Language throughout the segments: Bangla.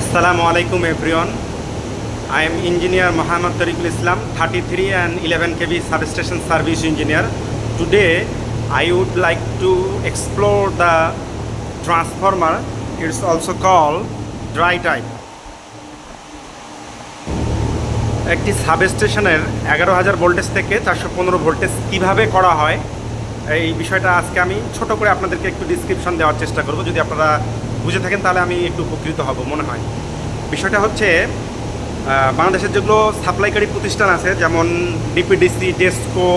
আসসালামু আলাইকুম everyone I am engineer Mohammad Tariqul Islam thirty three and eleven kV substation service engineer today I would like to explore the transformer it's also call dry type একটি সাব স্টেশনের এগারো হাজার ভোল্টেজ থেকে চারশো পনেরো ভোল্টেজ কীভাবে করা হয়, এই বিষয়টা আজকে আমি ছোট করে আপনাদেরকে একটু ডিসক্রিপশন দেওয়ার চেষ্টা করব। যদি আপনারা বুঝে থাকেন, তাহলে আমি একটু উপকৃত হব, মনে হয়। বিষয়টা হচ্ছে বাংলাদেশের যেগুলো সাপ্লাইকারী প্রতিষ্ঠান আছে, যেমন DPDC, DESCO,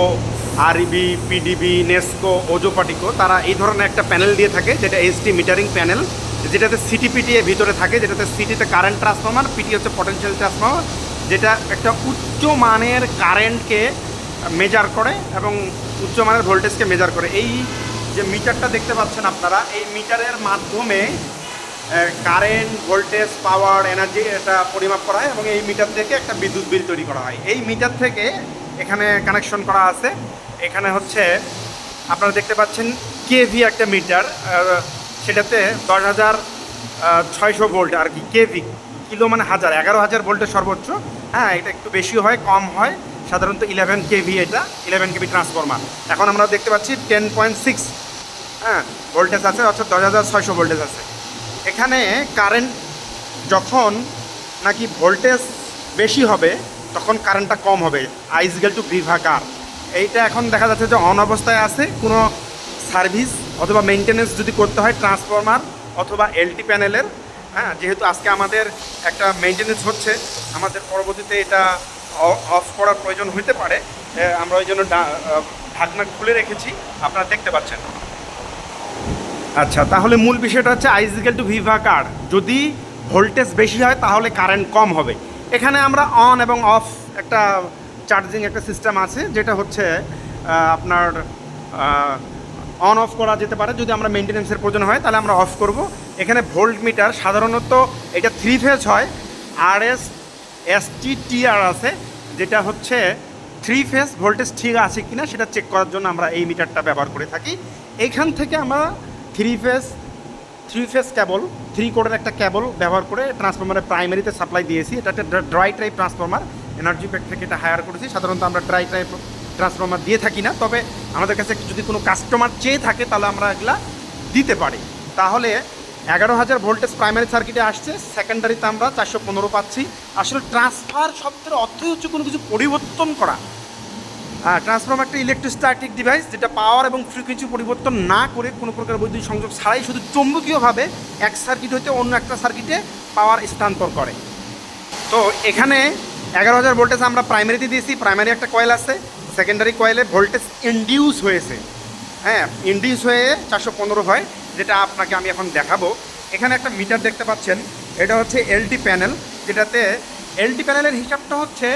REB, PDB, NESCO, Ozopadico, তারা এই ধরনের একটা প্যানেল দিয়ে থাকে, যেটা এইচটি মিটারিং প্যানেল, যেটাতে সিটিপিটি এর ভিতরে থাকে, যেটাতে সিটিতে কারেন্ট ট্রান্সফর্মার পিটি হচ্ছে পটেনশিয়াল ট্রান্সফর্মার যেটা একটা উচ্চ মানের কারেন্টকে মেজার করে এবং উচ্চ মানের ভোল্টেজকে মেজার করে। এই যে মিটারটা দেখতে পাচ্ছেন আপনারা, এই মিটারের মাধ্যমে কারেন্ট ভোল্টেজ পাওয়ার এনার্জি এটা পরিমাপ করা হয় এবং এই মিটার থেকে একটা বিদ্যুৎ বিল তৈরি করা হয়। এই মিটার থেকে এখানে কানেকশন করা আছে। এখানে হচ্ছে, আপনারা দেখতে পাচ্ছেন কেভি একটা মিটার সেটাতে দশ হাজার ছয়শো ভোল্ট আর কি কেভি, কিলো মানে হাজার, এগারো হাজার ভোল্টের সর্বোচ্চ। হ্যাঁ এটা একটু বেশি হয়, কম হয়, সাধারণত ইলেভেন কেভি এটা ইলেভেন কেভি ট্রান্সফরমার এখন আমরা দেখতে পাচ্ছি টেন পয়েন্ট সিক্স হ্যাঁ ভোল্টেজ আছে, অর্থাৎ দশ হাজার ছয়শো ভোল্টেজ আছে। এখানে কারেন্ট যখন নাকি ভোল্টেজ বেশি হবে, তখন কারেন্টটা কম হবে আইসগেল টু ভিভাকার এইটা এখন দেখা যাচ্ছে যে অন অবস্থায় আছে, কোনো সার্ভিস অথবা মেনটেনেন্স যদি করতে হয় ট্রান্সফরমার অথবা এলটি প্যানেলের হ্যাঁ যেহেতু আজকে আমাদের একটা মেনটেনেন্স হচ্ছে, আমাদের পরবর্তীতে এটা অফ করার প্রয়োজন হইতে পারে আমরা ওই জন্য ঢাকনা খুলে রেখেছি, আপনারা দেখতে পাচ্ছেন। আচ্ছা তাহলে মূল বিষয়টা হচ্ছে আইজিক্যাল টু ভিভা কার্ড যদি ভোল্টেজ বেশি হয়, তাহলে কারেন্ট কম হবে। এখানে আমরা অন এবং অফ একটা চার্জিং একটা সিস্টেম আছে, যেটা হচ্ছে আপনার অন অফ করা যেতে পারে। যদি আমরা মেনটেনেন্সের প্রয়োজন হয়, তাহলে আমরা অফ করব। এখানে ভোল্ট মিটার সাধারণত এটা থ্রি ফেজ হয়। আর এস এস টি টি আর আছে, যেটা হচ্ছে থ্রি ফেজ ভোল্টেজ ঠিক আছে কিনা, সেটা চেক করার জন্য আমরা এই মিটারটা ব্যবহার করে থাকি। এইখান থেকে আমরা three phase three phase cable three কোডের একটা ক্যাবল ব্যবহার করে ট্রান্সফরমারের প্রাইমারিতে সাপ্লাই দিয়েছি। এটা একটা dry type transformer energy pack থেকে এটা হায়ার করেছি। সাধারণত আমরা ড্রাই টাইপ ট্রান্সফরমার দিয়ে থাকি না, তবে আমাদের কাছে যদি কোনো কাস্টমার চেয়ে থাকে, তাহলে আমরা এগুলা দিতে পারি। তাহলে এগারো হাজার ভোল্টেজ প্রাইমারি সার্কিটে আসছে সেকেন্ডারিতে আমরা চারশো পনেরো পাচ্ছি। আসলে ট্রান্সফার শব্দের অর্থই হচ্ছে কোনো কিছু পরিবর্তন করা। হ্যাঁ ট্রান্সফর্মার একটা ইলেকট্রোস্ট্যাটিক ডিভাইস যেটা পাওয়ার এবং ফ্রিকোয়েন্সি পরিবর্তন না করে কোনো প্রকার বৈদ্যুতিক সংযোগ ছাড়াই শুধু চৌম্বকীয়ভাবে এক সার্কিট হতে অন্য একটা সার্কিটে পাওয়ার স্থানান্তর করে। তো এখানে এগারো হাজার ভোল্টেজ আমরা প্রাইমারিতে দিয়েছি প্রাইমারি একটা কয়েল আছে সেকেন্ডারি কয়েলে ভোল্টেজ ইনডিউস হয়েছে। হ্যাঁ ইন্ডিউস হয়ে চারশো পনেরো হয়, যেটা আপনাকে আমি এখন দেখাবো। এখানে একটা মিটার দেখতে পাচ্ছেন, এটা হচ্ছে এলটি প্যানেল যেটাতে এলটি প্যানেলের হিসাবটা হচ্ছে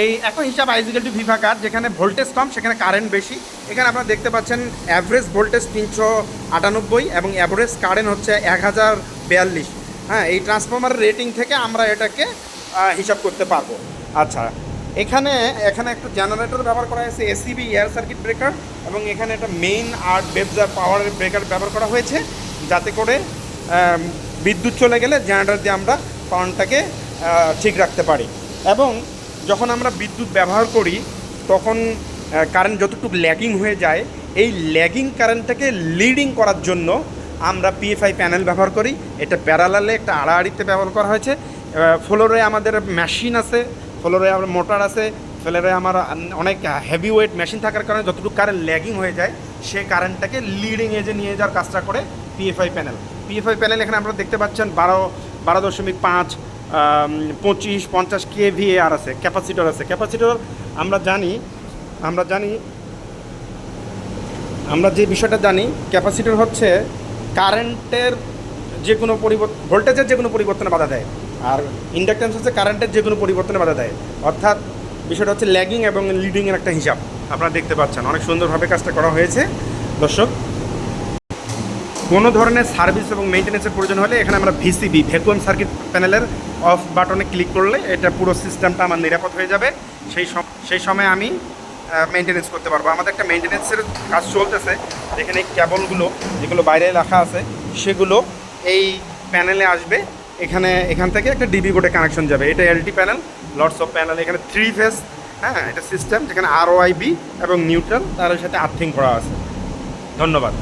এই এখন হিসাব আইজিক্যাল টু ভিভাকার যেখানে ভোল্টেজ কম, সেখানে কারেন্ট বেশি। এখানে আপনারা দেখতে পাচ্ছেন অ্যাভারেজ ভোল্টেজ তিনশো আটানব্বই এবং অ্যাভারেজ কারেন্ট হচ্ছে এক হাজার বিয়াল্লিশ। হ্যাঁ এই ট্রান্সফরমার রেটিং থেকে আমরা এটাকে হিসাব করতে পারব। আচ্ছা এখানে এখানে একটা জেনারেটর ব্যবহার করা হয়েছে এসিবি এয়ার সার্কিট ব্রেকার এবং এখানে একটা মেইন আর বেবজার পাওয়ারের ব্রেকার ব্যবহার করা হয়েছে, যাতে করে বিদ্যুৎ চলে গেলে জেনারেটর দিয়ে আমরা পাওয়ারটাকে ঠিক রাখতে পারি। এবং যখন আমরা বিদ্যুৎ ব্যবহার করি, তখন কারেন্ট যতটুকু ল্যাগিং হয়ে যায়, এই ল্যাগিং কারেন্টটাকে লিডিং করার জন্য আমরা পিএফআই প্যানেল ব্যবহার করি। এটা প্যারালালে একটা আড়াআড়িতে ব্যবহার করা হয়েছে। ফ্লোরে আমাদের মেশিন আছে ফ্লোরে আমার মোটর আছে ফ্লোরে আমার অনেক হেভি ওয়েট মেশিন থাকার কারণে যতটুকু কারেন্ট ল্যাগিং হয়ে যায়, সে কারেন্টটাকে লিডিং এজে নিয়ে যাওয়ার কাজটা করে পিএফআই প্যানেল পিএফআই প্যানেল এখানে আপনারা দেখতে পাচ্ছেন, বারো বারো দশমিক পাঁচ পঁচিশ, পঞ্চাশ কে আর আছে, ক্যাপাসিটর আছে। ক্যাপাসিটর আমরা জানি আমরা জানি, আমরা যে বিষয়টা জানি, ক্যাপাসিটর হচ্ছে কারেন্টের যে কোনো পরিবর্তন ভোল্টেজের যে কোনো পরিবর্তনে বাধা দেয়। আর ইন্ডাকটেন্স হচ্ছে কারেন্টের যে কোনো পরিবর্তনে বাধা দেয়। অর্থাৎ বিষয়টা হচ্ছে ল্যাগিং এবং লিডিংয়ের একটা হিসাব। আপনারা দেখতে পাচ্ছেন, অনেক সুন্দরভাবে কাজটা করা হয়েছে। দর্শক কোনো ধরনের সার্ভিস এবং মেনটেন্যান্সের প্রয়োজন হলে এখানে আমরা ভিসিবি, ভ্যাকুয়াম সার্কিট প্যানেলের অফ বাটনে ক্লিক করলে এটা পুরো সিস্টেমটা আমার নিরাপদ হয়ে যাবে। সেই সেই সময় আমি মেনটেনেন্স করতে পারব। আমাদের একটা মেনটেনেন্সের কাজ চলতেছে। এই কেবলগুলো, যেগুলো বাইরে রাখা আছে, সেগুলো এই প্যানেলে আসবে। এখানে, এখান থেকে একটা ডিবি বোর্ডে কানেকশন যাবে। এটা LT panel, lots of panel. এখানে থ্রি ফেস হ্যাঁ এটা সিস্টেম, যেখানে আর বি এবং নিউট্রাল তার সাথে আর্থিং করা আছে। ধন্যবাদ।